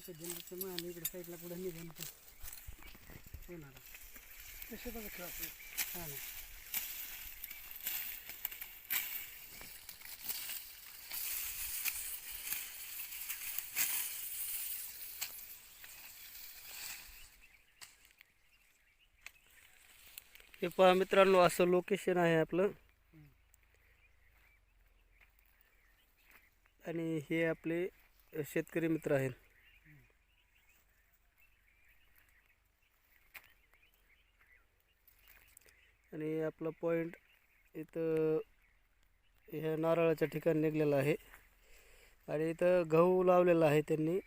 आमच्या जनरेटचं मान इकडे साईडला पुढे निघून तर होणार शेताचा खेळ असतो हा ना. हे पहा मित्रांनो असं लोकेशन आहे आपलं. आणि हे आपले शेतकरी मित्र आहेत. आणि आपला पॉईंट इथं ह्या नारळाच्या ठिकाणी निघलेला आहे. आणि इथं गहू लावलेला आहे त्यांनी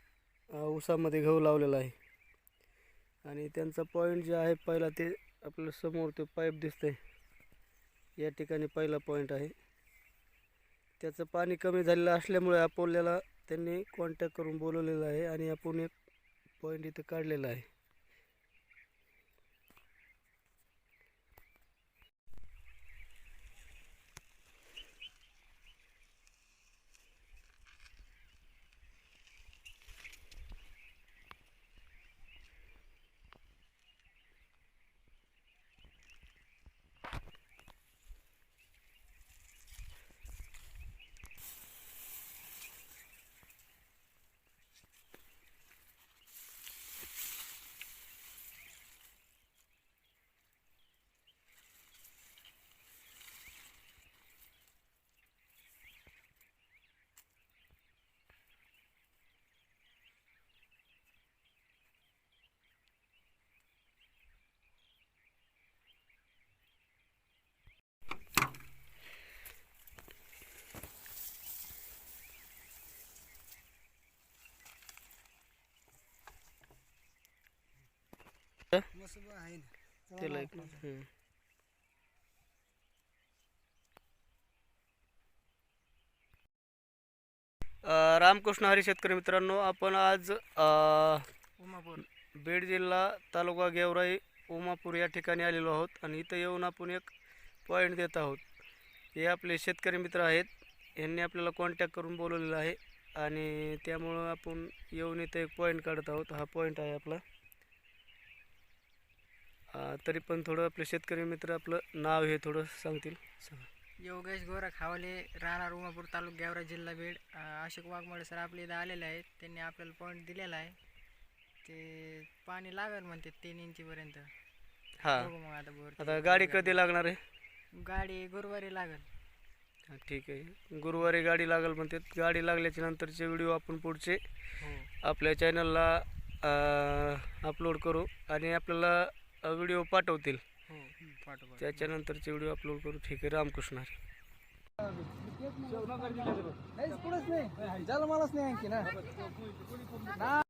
ऊसामध्ये गहू लावलेला आहे. आणि त्यांचा पॉईंट जे आहे पहिला ते आपल्यासमोर ते पाईप दिसतंय. या ठिकाणी पहिला पॉईंट आहे. त्याचं पाणी कमी झालेलं असल्यामुळे आपल्याला त्यांनी कॉन्टॅक्ट करून बोलवलेलं आहे आणि आपण एक पॉईंट इथं काढलेला आहे. मस्त आहे ना. त्याला एक हम्म. अं, रामकृष्ण हरी शेतकरी मित्रांनो आपण आज उमापूर. बीड जिल्हा तालुका गेवराई उमापूर या ठिकाणी आलेलो आहोत आणि इथं येऊन आपण एक पॉईंट देत आहोत. हे आपले शेतकरी मित्र आहेत. यांनी आपल्याला कॉन्टॅक्ट करून बोलवलेलं आहे आणि त्यामुळं आपण येऊन इथं एक पॉईंट काढत आहोत. हा पॉईंट आहे आपला. तरी पण थोडं आपले शेतकरी मित्र आपलं नाव हे थोडं सांगतील. सांगा. योगेश गोरा खावले राहणार उमापूर तालुका गेवरा जिल्हा बीड. अशोक वाघमोडे सर आपल्या इथं आलेले आहेत. त्यांनी आपल्याला पॉईंट दिलेला आहे. ते पाणी लागेल म्हणते तीन इंचीपर्यंत हां. बघू मग आता बोर आता गाडी कधी लागणार आहे? गाडी गुरुवारी लागेल. हा, ठीक आहे. गुरुवारी गाडी लागेल म्हणते. गाडी लागल्याच्या नंतरचे व्हिडिओ आपण पुढचे हो. आपल्या चॅनलला अपलोड करू. आणि आपल्याला व्हिडिओ पाठवतील. हो त्याच्यानंतरचे व्हिडिओ अपलोड करू. ठीक आहे रामकृष्ण. नाहीच कुठंच नाही. जन्मालाच नाही आणखी ना.